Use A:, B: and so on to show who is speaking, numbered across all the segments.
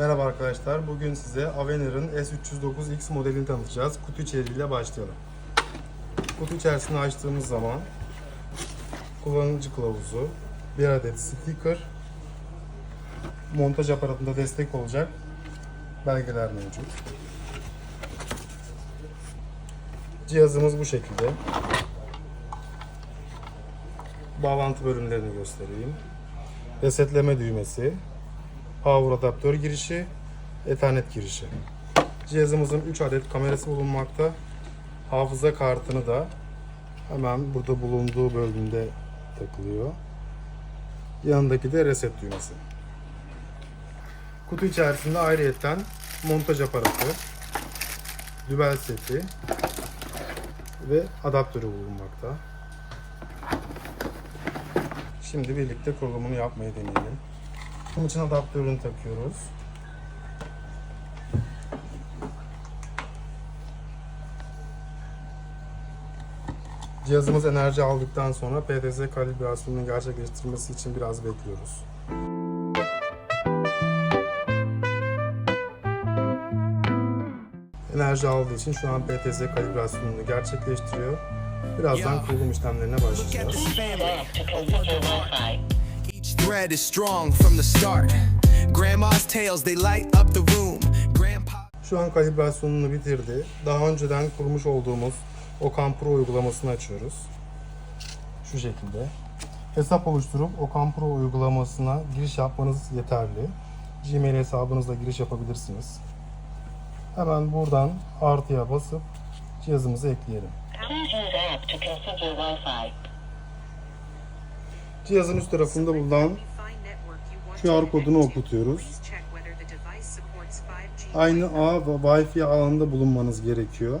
A: Merhaba arkadaşlar. Bugün size Avenir'in S309X modelini tanıtacağız. Kutu içeriğiyle başlayalım. Kutu içerisini açtığımız zaman kullanıcı kılavuzu, bir adet sticker, montaj aparatında destek olacak belgeler mevcut. Cihazımız bu şekilde. Bağlantı bölümlerini göstereyim. Resetleme düğmesi, power adaptör girişi, ethernet girişi. Cihazımızın 3 adet kamerası bulunmakta. Hafıza kartını da hemen burada bulunduğu bölümde takılıyor. Yanındaki de reset düğmesi. Kutu içerisinde ayrıyetten montaj aparatı, dübel seti ve adaptörü bulunmakta. Şimdi birlikte kurulumunu yapmayı deneyelim. Bunun için adaptörünü takıyoruz. Cihazımız enerji aldıktan sonra PTZ kalibrasyonunu gerçekleştirmesi için biraz bekliyoruz. Enerji aldığı için şu an PTZ kalibrasyonunu gerçekleştiriyor. Birazdan kurulum işlemlerine başlayacağız.
B: Thread is strong from the start. Grandma's tales, they light up the room. Grandpa.
A: Şu an kalibrasyonunu bitirdi. Daha önceden kurmuş olduğumuz Okan Pro uygulamasını açıyoruz. Şu şekilde. Hesap oluşturup Okan Pro uygulamasına giriş yapmanız yeterli. Gmail hesabınızla giriş yapabilirsiniz. Hemen buradan artıya basıp cihazımızı ekleyelim.
C: Please use app to configure Wi-Fi.
A: Cihazın üst tarafında bulunan QR kodunu okutuyoruz. Aynı ağ ve Wi-Fi alanında bulunmanız gerekiyor.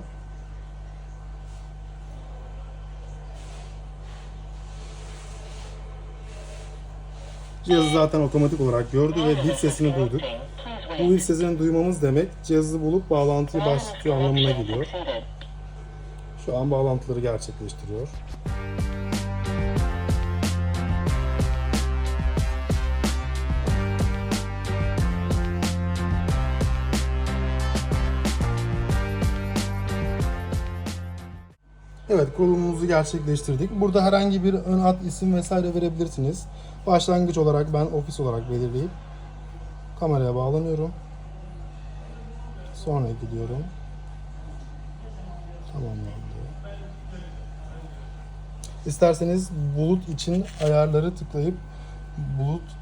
A: Cihazı zaten otomatik olarak gördü ve dil sesini duyduk. Bu dil sesini duymamız demek cihazı bulup bağlantıyı başlatıyor anlamına geliyor. Şu an bağlantıları gerçekleştiriyor. Evet kurulumumuzu gerçekleştirdik. Burada herhangi bir ön ad isim vesaire verebilirsiniz. Başlangıç olarak ben ofis olarak belirleyip kameraya bağlanıyorum. Sonra gidiyorum. Tamamlandı. İsterseniz bulut için ayarları tıklayıp bulut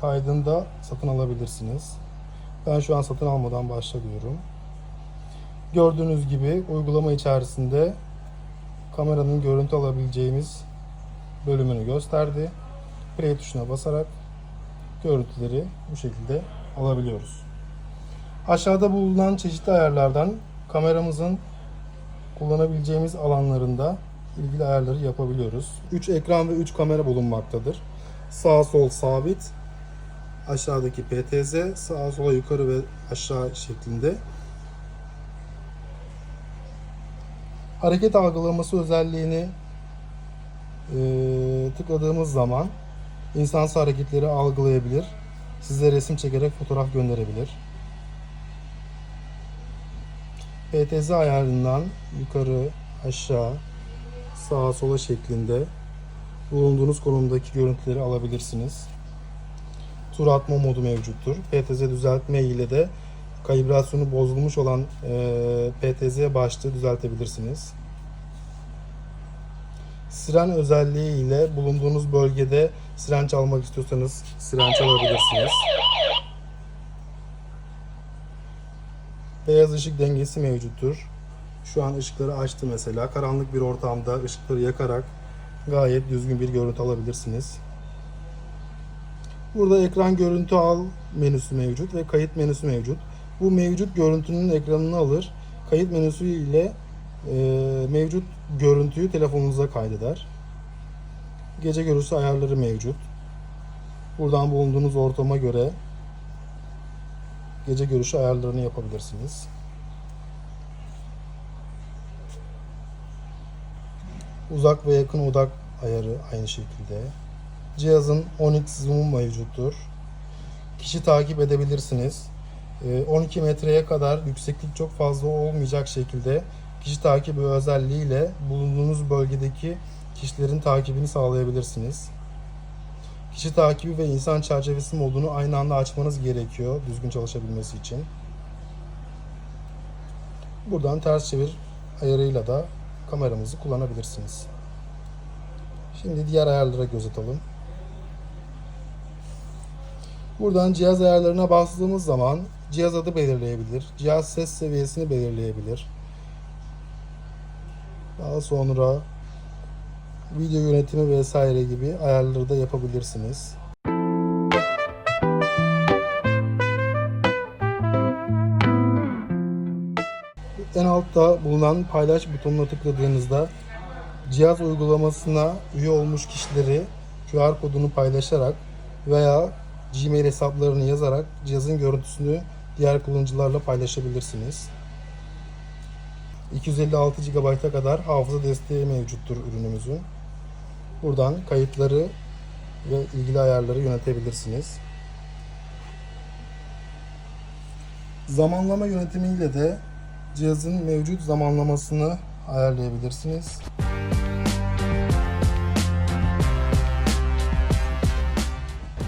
A: kaydında satın alabilirsiniz. Ben şu an satın almadan başlıyorum. Gördüğünüz gibi uygulama içerisinde kameranın görüntü alabileceğimiz bölümünü gösterdi. Play tuşuna basarak görüntüleri bu şekilde alabiliyoruz. Aşağıda bulunan çeşitli ayarlardan kameramızın kullanabileceğimiz alanlarında ilgili ayarları yapabiliyoruz. 3 ekran ve 3 kamera bulunmaktadır. Sağ sol sabit, aşağıdaki PTZ, sağa sola yukarı ve aşağı şeklinde hareket algılaması özelliğini e, tıkladığımız zaman insansı hareketleri algılayabilir. Size resim çekerek fotoğraf gönderebilir. PTZ ayarından yukarı, aşağı, sağa sola şeklinde bulunduğunuz konumdaki görüntüleri alabilirsiniz. Tur atma modu mevcuttur. PTZ düzeltme ile de kalibrasyonu bozulmuş olan e, PTZ başlığı düzeltebilirsiniz. Siren özelliği ile bulunduğunuz bölgede siren çalmak istiyorsanız siren çalabilirsiniz. Beyaz ışık dengesi mevcuttur. Şu an ışıkları açtı mesela. Karanlık bir ortamda ışıkları yakarak gayet düzgün bir görüntü alabilirsiniz. Burada ekran görüntü al menüsü mevcut ve kayıt menüsü mevcut. Bu mevcut görüntünün ekranını alır. Kayıt menüsü ile e, mevcut görüntüyü telefonunuza kaydeder. Gece görüşü ayarları mevcut. Buradan bulunduğunuz ortama göre gece görüşü ayarlarını yapabilirsiniz. Uzak ve yakın odak ayarı aynı şekilde. Cihazın Onyx zoom mevcuttur. kişi takip edebilirsiniz. Ee, 12 metreye kadar yükseklik çok fazla olmayacak şekilde kişi takibi özelliğiyle bulunduğunuz bölgedeki kişilerin takibini sağlayabilirsiniz. Kişi takibi ve insan çerçevesi modunu aynı anda açmanız gerekiyor düzgün çalışabilmesi için. Buradan ters çevir ayarıyla da kameramızı kullanabilirsiniz. Şimdi diğer ayarlara göz atalım. Buradan cihaz ayarlarına bastığımız zaman cihaz adı belirleyebilir, cihaz ses seviyesini belirleyebilir. Daha sonra video yönetimi vesaire gibi ayarları da yapabilirsiniz. En altta bulunan paylaş butonuna tıkladığınızda cihaz uygulamasına üye olmuş kişileri QR kodunu paylaşarak veya Gmail hesaplarını yazarak cihazın görüntüsünü diğer kullanıcılarla paylaşabilirsiniz. 256 GB'a kadar hafıza desteği mevcuttur ürünümüzün. Buradan kayıtları ve ilgili ayarları yönetebilirsiniz. Zamanlama yönetimiyle de cihazın mevcut zamanlamasını ayarlayabilirsiniz.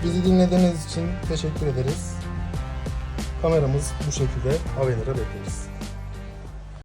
A: Bizi dinlediğiniz için teşekkür ederiz. Kameramız bu şekilde Avenir'e bekleriz.